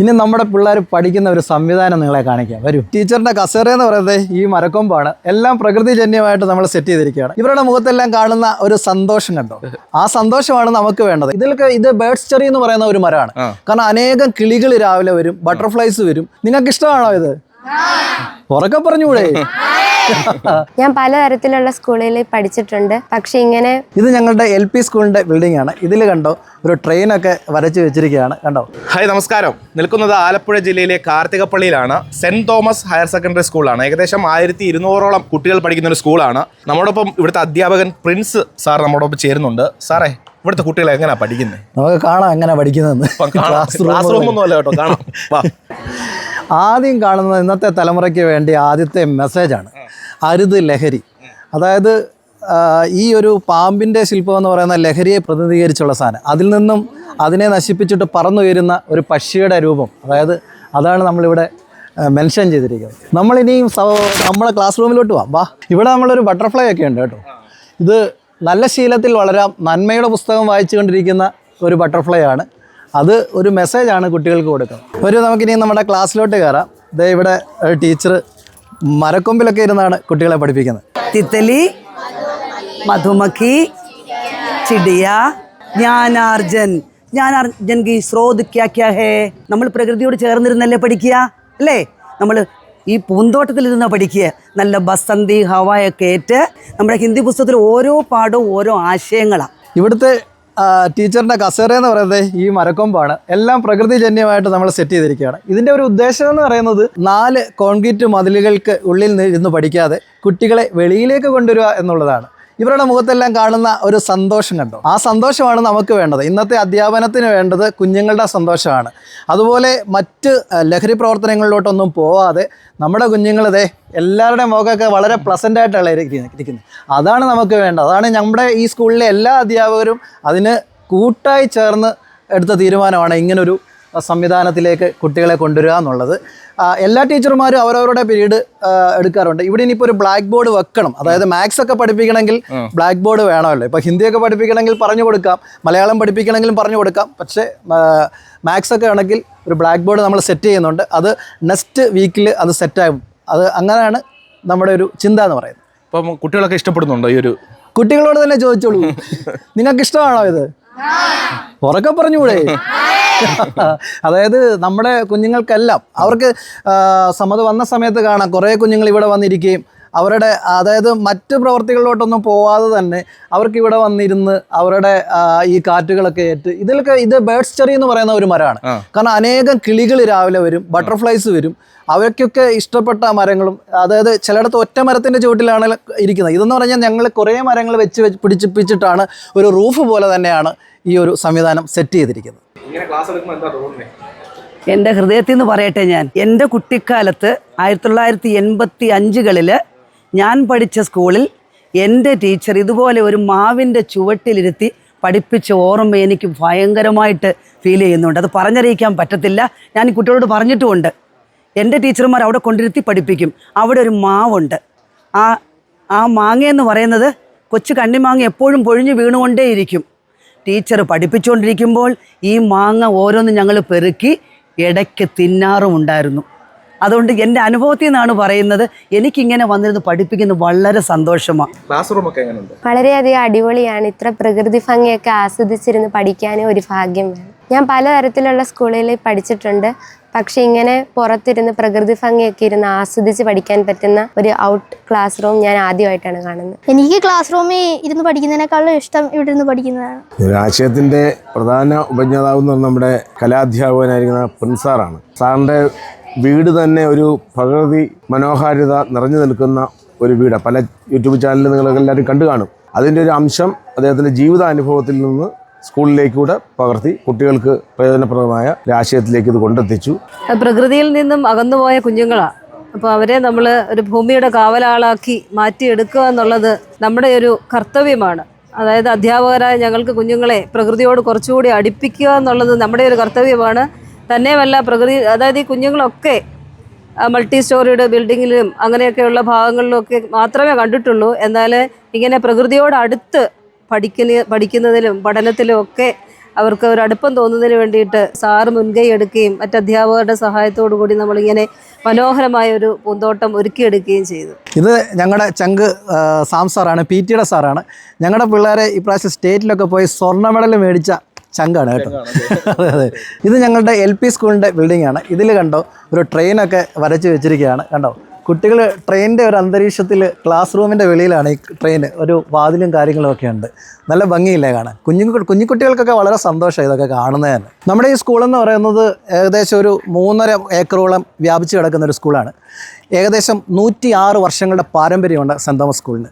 ഇനി നമ്മുടെ പിള്ളേർ പഠിക്കുന്ന ഒരു സംവിധാനം നിങ്ങളെ കാണിക്കാം. വരൂ. ടീച്ചറിന്റെ കസേര എന്ന് പറയുന്നത് ഈ മരക്കൊമ്പാണ്. എല്ലാം പ്രകൃതിജന്യമായിട്ട് നമ്മൾ സെറ്റ് ചെയ്തിരിക്കുകയാണ്. ഇവരുടെ മുഖത്തെല്ലാം കാണുന്ന ഒരു സന്തോഷം കണ്ടോ? ആ സന്തോഷമാണ് നമുക്ക് വേണ്ടത്. ഇതിലൊക്കെ ഇത് ബേർഡ്സ് ചെറി എന്ന് പറയുന്ന ഒരു മരമാണ്. കാരണം അനേകം കിളികൾ രാവിലെ വരും ബട്ടർഫ്ലൈസ് വരും. നിങ്ങൾക്ക് ഇഷ്ടമാണോ ഇത് ഉറക്കെ പറഞ്ഞുകൂടെ? ഞാൻ പലതരത്തിലുള്ള സ്കൂളിൽ പഠിച്ചിട്ടുണ്ട്. പക്ഷെ ഇങ്ങനെ ഇത് ഞങ്ങളുടെ എൽ പി സ്കൂളിന്റെ ബിൽഡിംഗ് ആണ്. ഇതിൽ കണ്ടോ ഒരു ട്രെയിൻ ഒക്കെ വരച്ച് വെച്ചിരിക്കുകയാണ്. കണ്ടോ? ഹായ് നമസ്കാരം. നിൽക്കുന്നത് ആലപ്പുഴ ജില്ലയിലെ കാർത്തികപ്പള്ളിയിലാണ്. സെന്റ് തോമസ് ഹയർ സെക്കൻഡറി സ്കൂളാണ്. ഏകദേശം ആയിരത്തി ഇരുന്നൂറോളം കുട്ടികൾ പഠിക്കുന്ന ഒരു സ്കൂളാണ്. നമ്മോടൊപ്പം ഇവിടുത്തെ അധ്യാപകൻ പ്രിൻസ് സാർ നമ്മോടൊപ്പം ചേരുന്നുണ്ട്. സാറേ ഇവിടുത്തെ കുട്ടികൾ എങ്ങനെയാ പഠിക്കുന്നത് നമുക്ക് കാണാം എങ്ങനെ പഠിക്കുന്നതെന്ന് ക്ലാസ് റൂം ഒന്നും അല്ല കേട്ടോ കാണാം. വാ. ആദ്യം കാണുന്നത് ഇന്നത്തെ തലമുറയ്ക്ക് വേണ്ടി ആദ്യത്തെ മെസ്സേജാണ് അരുത് ലഹരി. അതായത് ഈ ഒരു പാമ്പിന്റെ ശില്പം എന്ന് പറയുന്ന ലഹരിയെ പ്രതിനിധീകരിച്ചുള്ള സാധനം. അതിൽ നിന്നും അതിനെ നശിപ്പിച്ചിട്ട് പറന്നുയരുന്ന ഒരു പക്ഷിയുടെ രൂപം. അതായത് അതാണ് നമ്മളിവിടെ മെൻഷൻ ചെയ്തിരിക്കുന്നത്. നമ്മളിനിയും നമ്മളെ ക്ലാസ് റൂമിലോട്ട് പോവാം വാ. ഇവിടെ നമ്മളൊരു ബട്ടർഫ്ലൈ ഒക്കെ ഉണ്ട് കേട്ടോ. ഇത് നല്ല ശീലത്തിൽ വളരാം നന്മയുടെ പുസ്തകം വായിച്ചു കൊണ്ടിരിക്കുന്ന ഒരു ബട്ടർഫ്ലൈ ആണ്. അത് ഒരു മെസ്സേജാണ് കുട്ടികൾക്ക് കൊടുക്കുന്നത്. ഒരു നമുക്കിനി നമ്മുടെ ക്ലാസ്സിലോട്ട് കയറാം. ദേ ഇവിടെ ടീച്ചർ മരക്കൊമ്പിലൊക്കെ ഇരുന്നാണ് കുട്ടികളെ പഠിപ്പിക്കുന്നത്. തിത്തലി മധുമക്കി ചിടിയ ജ്ഞാനാർജൻ. ജ്ഞാനാർജൻ കി സ്രോത് ക്യാ ക്യാ ഹേ. നമ്മൾ പ്രകൃതിയോട് ചേർന്നിരുന്നല്ലേ പഠിക്കുക? അല്ലേ? നമ്മൾ ഈ പൂന്തോട്ടത്തിൽ ഇരുന്നാ പഠിക്കുക. നല്ല ബസന്തി ഹവായൊക്കെ ഏറ്റ് നമ്മുടെ ഹിന്ദി പുസ്തകത്തിൽ ഓരോ പാടും ഓരോ ആശയങ്ങളാണ് ഇവിടുത്തെ ടീച്ചറിന്റെ കസേര എന്ന് പറയുന്നത് ഈ മരക്കൊമ്പാണ്. എല്ലാം പ്രകൃതിജന്യമായിട്ട് നമ്മൾ സെറ്റ് ചെയ്തിരിക്കുകയാണ്. ഇതിന്റെ ഒരു ഉദ്ദേശം എന്ന് പറയുന്നത് നാല് കോൺക്രീറ്റ് മതിലുകൾക്ക് ഉള്ളിൽ ഇരുന്ന് പഠിക്കാതെ കുട്ടികളെ വെളിയിലേക്ക് കൊണ്ടുവരിക എന്നുള്ളതാണ്. ഇവരുടെ മുഖത്തെല്ലാം കാണുന്ന ഒരു സന്തോഷം കണ്ടോ? ആ സന്തോഷമാണ് നമുക്ക് വേണ്ടത്. ഇന്നത്തെ അധ്യാപനത്തിന് വേണ്ടത് കുഞ്ഞുങ്ങളുടെ സന്തോഷമാണ്. അതുപോലെ മറ്റ് ലഹരി പ്രവർത്തനങ്ങളിലോട്ടൊന്നും പോവാതെ നമ്മുടെ കുഞ്ഞുങ്ങളിതേ എല്ലാവരുടെയും മുഖമൊക്കെ വളരെ പ്ലസന്റ് ആയിട്ടാണ് ഇരിക്കുന്നത്. അതാണ് നമുക്ക് വേണ്ടത്. അതാണ് നമ്മുടെ ഈ സ്കൂളിലെ എല്ലാ അധ്യാപകരും അതിന് കൂട്ടായി ചേർന്ന് എടുത്ത തീരുമാനമാണ് ഇങ്ങനൊരു സംവിധാനത്തിലേക്ക് കുട്ടികളെ കൊണ്ടുവരിക എന്നുള്ളത്. എല്ലാ ടീച്ചർമാരും അവരവരുടെ പീരീഡ് എടുക്കാറുണ്ട്. ഇവിടെ ഇനിയിപ്പോൾ ഒരു ബ്ലാക്ക് ബോർഡ് വെക്കണം. അതായത് മാത്സ് ഒക്കെ പഠിപ്പിക്കണമെങ്കിൽ ബ്ലാക്ക് ബോർഡ് വേണമല്ലോ. ഇപ്പോൾ ഹിന്ദിയൊക്കെ പഠിപ്പിക്കണമെങ്കിൽ പറഞ്ഞു കൊടുക്കാം. മലയാളം പഠിപ്പിക്കണമെങ്കിലും പറഞ്ഞു കൊടുക്കാം. പക്ഷേ മാത്സ് ഒക്കെ ആണെങ്കിൽ ഒരു ബ്ലാക്ക് ബോർഡ് നമ്മൾ സെറ്റ് ചെയ്യുന്നുണ്ട്. അത് നെക്സ്റ്റ് വീക്കിൽ അത് സെറ്റാകും അത് അങ്ങനെയാണ് നമ്മുടെ ഒരു ചിന്ത എന്ന് പറയുന്നത്. അപ്പം കുട്ടികളൊക്കെ ഇഷ്ടപ്പെടുന്നുണ്ടോ ഈ ഒരു കുട്ടികളോട് തന്നെ ചോദിച്ചോളൂ. നിങ്ങൾക്ക് ഇഷ്ടമാണോ ഇത്? ഉറക്കെ പറഞ്ഞുകൂടെ? അതായത് നമ്മുടെ കുഞ്ഞുങ്ങൾക്കെല്ലാം അവർക്ക് സമ്മത വന്ന സമയത്ത് കാണാം. കുറേ കുഞ്ഞുങ്ങൾ ഇവിടെ വന്നിരിക്കുകയും അവരുടെ അതായത് മറ്റ് പ്രവർത്തികളിലോട്ടൊന്നും പോവാതെ തന്നെ അവർക്ക് ഇവിടെ വന്നിരുന്ന് അവരുടെ ഈ കാറ്റുകളൊക്കെ ഏറ്റ് ഇതിലൊക്കെ ഇത് ബേർഡ്സ് ചെറി എന്ന് പറയുന്ന ഒരു മരമാണ്. കാരണം അനേകം കിളികൾ രാവിലെ വരും ബട്ടർഫ്ലൈസ് വരും. അവയ്ക്കൊക്കെ ഇഷ്ടപ്പെട്ട മരങ്ങളും അതായത് ചിലയിടത്ത് ഒറ്റ മരത്തിന്റെ ചുവട്ടിലാണ് ഇരിക്കുന്നത്. ഇതെന്ന് പറഞ്ഞാൽ ഞങ്ങൾ കുറേ മരങ്ങൾ വെച്ച് വെച്ച് പിടിച്ചിപ്പിച്ചിട്ടാണ് ഒരു റൂഫ് പോലെ തന്നെയാണ് ഈ ഒരു സംവിധാനം സെറ്റ് ചെയ്തിരിക്കുന്നത്. എന്റെ ഹൃദയത്തിൽ നിന്ന് പറയട്ടെ ഞാൻ. എന്റെ കുട്ടിക്കാലത്ത് ആയിരത്തി തൊള്ളായിരത്തി എൺപത്തി അഞ്ചുകളിൽ ഞാൻ പഠിച്ച സ്കൂളിൽ എന്റെ ടീച്ചർ ഇതുപോലെ ഒരു മാവിന്റെ ചുവട്ടിലിരുത്തി പഠിപ്പിച്ച ഓർമ്മ എനിക്ക് ഭയങ്കരമായിട്ട് ഫീൽ ചെയ്യുന്നുണ്ട്. അത് പറഞ്ഞറിയിക്കാൻ പറ്റത്തില്ല. ഞാൻ കുട്ടികളോട് പറഞ്ഞിട്ടുമുണ്ട്. എന്റെ ടീച്ചർമാർ അവിടെ കൊണ്ടിരുത്തി പഠിപ്പിക്കും. അവിടെ ഒരു മാവുണ്ട്. ആ ആ മാങ്ങയെന്ന് പറയുന്നത് കൊച്ചു കണ്ണിമാങ്ങ എപ്പോഴും പൊഴിഞ്ഞു വീണുകൊണ്ടേയിരിക്കും. ടീച്ചർ പഠിപ്പിച്ചുകൊണ്ടിരിക്കുമ്പോൾ ഈ മാങ്ങ ഓരോന്ന് ഞങ്ങൾ പെറുക്കി ഇടയ്ക്ക് തിന്നാറുമുണ്ടായിരുന്നു. അതുകൊണ്ട് എന്റെ അനുഭവത്തിൽ നിന്നാണ് പറയുന്നത് എനിക്കിങ്ങനെ വന്നിരുന്ന് പഠിപ്പിക്കുന്നത് വളരെ സന്തോഷമാണ്. ക്ലാസ് റൂം ഒക്കെ എങ്ങനെയുണ്ട്? വളരെയധികം അടിപൊളിയാണ്. ഇത്ര പ്രകൃതി ഭംഗിയൊക്കെ ആസ്വദിച്ചിരുന്ന് പഠിക്കാനും ഒരു ഭാഗ്യം വേണം. ഞാൻ പലതരത്തിലുള്ള സ്കൂളുകളിൽ പഠിച്ചിട്ടുണ്ട്. പക്ഷെ ഇങ്ങനെ പുറത്തിരുന്ന് പ്രകൃതി ഭംഗിയൊക്കെ ഇരുന്ന് ആസ്വദിച്ച് പഠിക്കാൻ പറ്റുന്ന ഒരു ഔട്ട് ക്ലാസ് റൂം ഞാൻ ആദ്യമായിട്ടാണ് കാണുന്നത്. എനിക്ക് ക്ലാസ് റൂമിൽ ഇരുന്ന് പഠിക്കുന്നതിനേക്കാളും ഇഷ്ടം ഇവിടെ ഇരുന്ന് പഠിക്കുന്നതാണ്. ഒരു പ്രധാന ഉപജ്ഞാതാവ് നമ്മുടെ കലാധ്യാപകനായിരിക്കുന്ന പ്രിൻസാറാണ് സാറിന്റെ വീട് തന്നെ ഒരു പ്രകൃതി മനോഹാരിത നിറഞ്ഞു നിൽക്കുന്ന ഒരു വീട്. പല യൂട്യൂബ് ചാനലിൽ നിങ്ങൾ എല്ലാവരും കണ്ടു കാണും. അതിന്റെ ഒരു അംശം അദ്ദേഹത്തിന്റെ ജീവിതാനുഭവത്തിൽ നിന്ന് സ്കൂളിലേക്കൂടെ പകർത്തി കുട്ടികൾക്ക് പ്രയോജനപ്രദമായ ഒരു ആശയത്തിലേക്ക് ഇത് കൊണ്ടെത്തിച്ചു. പ്രകൃതിയിൽ നിന്നും അകന്നുപോയ കുഞ്ഞുങ്ങളാണ് അപ്പോൾ അവരെ നമ്മൾ ഒരു ഭൂമിയുടെ കാവലാളാക്കി മാറ്റിയെടുക്കുക എന്നുള്ളത് നമ്മുടെ ഒരു കർത്തവ്യമാണ്. അതായത് അധ്യാപകരായ ഞങ്ങൾക്ക് കുഞ്ഞുങ്ങളെ പ്രകൃതിയോട് കുറച്ചുകൂടി അടുപ്പിക്കുക എന്നുള്ളത് നമ്മുടെ ഒരു കർത്തവ്യമാണ്. തന്നെയുമല്ല പ്രകൃതി അതായത് ഈ കുഞ്ഞുങ്ങളൊക്കെ മൾട്ടി സ്റ്റോറിയുടെ ബിൽഡിങ്ങിലും അങ്ങനെയൊക്കെയുള്ള ഭാഗങ്ങളിലൊക്കെ മാത്രമേ കണ്ടിട്ടുള്ളൂ. എന്നാൽ ഇങ്ങനെ പ്രകൃതിയോട് അടുത്ത് പഠിക്കുന്ന പഠിക്കുന്നതിലും പഠനത്തിലും ഒക്കെ അവർക്ക് ഒരു അടുപ്പം തോന്നുന്നതിന് വേണ്ടിയിട്ട് സാറ് മുൻകൈ എടുക്കുകയും മറ്റ് അധ്യാപകരുടെ സഹായത്തോടു കൂടി നമ്മളിങ്ങനെ മനോഹരമായ ഒരു പൂന്തോട്ടം ഒരുക്കിയെടുക്കുകയും ചെയ്തു. ഇത് ഞങ്ങളുടെ ചങ്ക് സാം സാറാണ് പി ടിയുടെ സാറാണ്. ഞങ്ങളുടെ പിള്ളേരെ ഇപ്രാവശ്യം സ്റ്റേറ്റിലൊക്കെ പോയി സ്വർണ മെഡൽ മേടിച്ച ചങ്കാണ് കേട്ടോ. അതെ. അതെ ഇത് ഞങ്ങളുടെ എൽ പി സ്കൂളിന്റെ ബിൽഡിംഗ് ആണ്. ഇതിൽ കണ്ടോ ഒരു ട്രെയിനൊക്കെ വരച്ച് വെച്ചിരിക്കുകയാണ്. കണ്ടോ? കുട്ടികൾ ട്രെയിനിന്റെ ഒരു അന്തരീക്ഷത്തിൽ ക്ലാസ് റൂമിന്റെ വെളിയിലാണ് ഈ ട്രെയിൻ ഒരു വാതിലും കാര്യങ്ങളും ഒക്കെ ഉണ്ട്. നല്ല ഭംഗിയില്ലേ കാണാൻ. കുഞ്ഞു കുഞ്ഞുകുട്ടികൾക്കൊക്കെ വളരെ സന്തോഷം ഇതൊക്കെ കാണുന്നത് തന്നെ. നമ്മുടെ ഈ സ്കൂളെന്ന് പറയുന്നത് ഏകദേശം ഒരു മൂന്നര ഏക്കറോളം വ്യാപിച്ചു കിടക്കുന്ന ഒരു സ്കൂളാണ് ഏകദേശം നൂറ്റി ആറ് വർഷങ്ങളുടെ പാരമ്പര്യമുണ്ട് സെന്റ് തോമസ് സ്കൂളിന്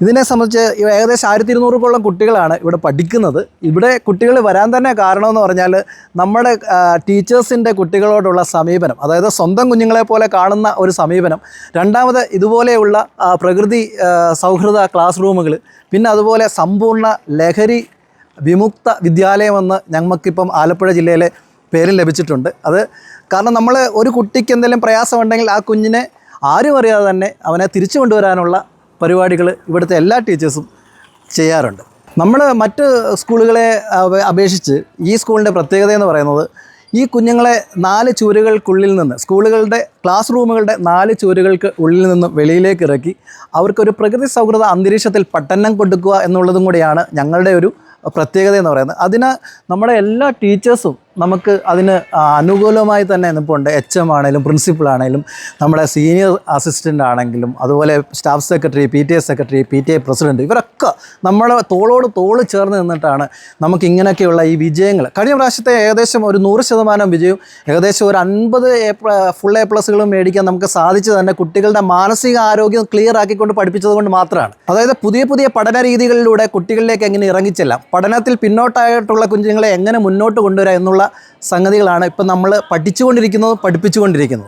ഇതിനെ സംബന്ധിച്ച് ഏകദേശം ആയിരത്തി ഇരുന്നൂറോളം കുട്ടികളാണ് ഇവിടെ പഠിക്കുന്നത്. ഇവിടെ കുട്ടികൾ വരാൻ തന്നെ കാരണമെന്ന് പറഞ്ഞാൽ നമ്മുടെ ടീച്ചേഴ്സിന്റെ കുട്ടികളോടുള്ള സമീപനം അതായത് സ്വന്തം കുഞ്ഞുങ്ങളെ പോലെ കാണുന്ന ഒരു സമീപനം രണ്ടാമത് ഇതുപോലെയുള്ള പ്രകൃതി സൗഹൃദ ക്ലാസ് റൂമുകൾ പിന്നെ അതുപോലെ സമ്പൂർണ ലഹരി വിമുക്ത വിദ്യാലയമെന്ന് ഞങ്ങൾക്കിപ്പം ആലപ്പുഴ ജില്ലയിലെ പേര് ലഭിച്ചിട്ടുണ്ട്. അത് കാരണം നമ്മൾ ഒരു കുട്ടിക്ക് എന്തെങ്കിലും പ്രയാസമുണ്ടെങ്കിൽ ആ കുഞ്ഞിനെ ആരും അറിയാതെ തന്നെ അവനെ തിരിച്ചു കൊണ്ടുവരാനുള്ള പരിപാടികൾ ഇവിടുത്തെ എല്ലാ ടീച്ചേഴ്സും ചെയ്യാറുണ്ട്. നമ്മൾ മറ്റ് സ്കൂളുകളെ അപേ- അപേക്ഷിച്ച് ഈ സ്കൂളിന്റെ പ്രത്യേകത എന്ന് പറയുന്നത് ഈ കുഞ്ഞുങ്ങളെ നാല് ചുവരുകൾക്കുള്ളിൽ നിന്ന് സ്കൂളുകളുടെ ക്ലാസ് റൂമുകളുടെ നാല് ചുവരുകൾക്ക് ഉള്ളിൽ നിന്ന് വെളിയിലേക്ക് ഇറക്കി അവർക്കൊരു പ്രകൃതി സൗഹൃദ അന്തരീക്ഷത്തിൽ പഠനം കൊടുക്കുക എന്നുള്ളതും കൂടിയാണ് ഞങ്ങളുടെ ഒരു പ്രത്യേകത എന്ന് പറയുന്നത്. അതിന് നമ്മുടെ എല്ലാ ടീച്ചേഴ്സും നമുക്ക് അതിന് അനുകൂലമായി തന്നെ നിൽപ്പുണ്ട് എച്ച് എം ആണെങ്കിലും പ്രിൻസിപ്പൾ ആണെങ്കിലും നമ്മുടെ സീനിയർ അസിസ്റ്റന്റ് ആണെങ്കിലും അതുപോലെ staff secretary P T A secretary P T A president ഇവരൊക്കെ നമ്മളെ തോളോട് തോൾ ചേർന്ന് നിന്നിട്ടാണ് നമുക്ക് ഇങ്ങനെയൊക്കെയുള്ള ഈ വിജയങ്ങൾ. കഴിഞ്ഞ പ്രാവശ്യത്തെ ഏകദേശം ഒരു നൂറ് ശതമാനം വിജയം ഏകദേശം ഒരു അൻപത് എ ഫുൾ എ പ്ലസുകളും മേടിക്കാൻ നമുക്ക് സാധിച്ചു തന്നെ കുട്ടികളുടെ മാനസിക ആരോഗ്യം ക്ലിയർ ആക്കിക്കൊണ്ട് പഠിപ്പിച്ചത് കൊണ്ട് മാത്രമാണ്. അതായത് പുതിയ പുതിയ പഠന രീതികളിലൂടെ കുട്ടികളിലേക്ക് എങ്ങനെ ഇറങ്ങിച്ചെല്ലാം പഠനത്തിൽ പിന്നോട്ടായിട്ടുള്ള കുഞ്ഞുങ്ങളെ എങ്ങനെ മുന്നോട്ട് കൊണ്ടുവരാം എന്നുള്ള സംഗതികളാണ് ഇപ്പം നമ്മൾ പഠിച്ചുകൊണ്ടിരിക്കുന്നതും പഠിപ്പിച്ചുകൊണ്ടിരിക്കുന്നതും.